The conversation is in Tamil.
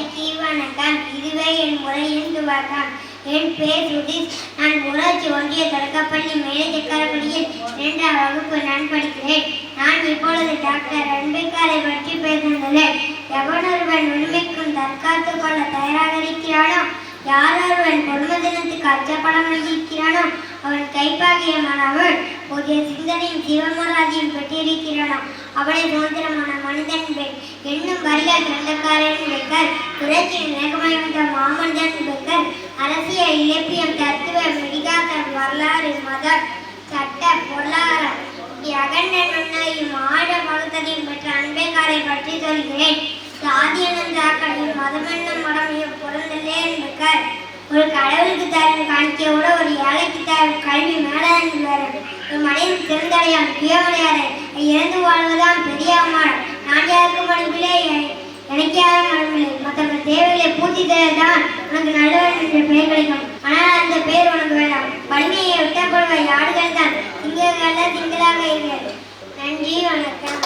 அனைவருக்கு இதுவே என் முறையின் துவக்கம் என் பேர் சுதீஷ். நான் ஊராட்சி ஒன்றிய தொடக்கப்பள்ளி மேலே இரண்டாம் வகுப்பு நான் படிக்கிறேன். நான் இப்பொழுது டாக்டர் அன்பேக்காரை பற்றி பேசுகிறேன் எவனொருவன் உரிமைக்கும் தற்காத்து கொள்ள தயாராக இருக்கிறானோ யாரொருவன் பொறுமதினத்துக்கு அச்சப்படாமல் இருக்கிறானோ அவன் கைப்பாகியமானவன் ஒரு சிந்தனையும் சிவமராஜியும் பெற்றிருக்கிறானோ? அவளை சுதந்திரமான மனிதன் பெண் என்னும் வரிகள் சொந்தக்காரன் பெக்கர் புரட்சியின் மேகமயந்த மாமனிதன் பெக்கர் அரசியல் இலக்கியம் தத்துவம் மெடிகாசன் வரலாறு மத சட்ட பொருளாதாரம் அகண்ட ஆழ பகுத்ததையும் பெற்ற அன்பைக்காரை பற்றி சொல்கிறேன். சாதியனந்தாக்கடையும் மதமென்னும் மடமையும் பொருந்தலே பெக்கர் ஒரு கடவுளுக்கு தரும் காணிக்க ஒரு ஏழைக்கு தரும் கல்வி மேலாண்மை வேறு ஒரு மனிதன் திறந்தடையான் பிரியமடையாரை இறந்து வாழ்வதான் பெரிய அவமானம். நான் யாருக்கும் மனமில்லை எனக்கு யாரும் மனமில்லை மற்றவங்க தேவைகளை பூர்த்தி செய்யதான் உனக்கு நல்லவன் என்ற பெயர் கிடைக்கும். ஆனால் அந்த பெயர் உனக்கு வேண்டாம். வலிமையை விட்டப்படுவ யாடுகள் தான் திங்கள்ல திங்களாக இருக்கிறது நன்றி வணக்கம்.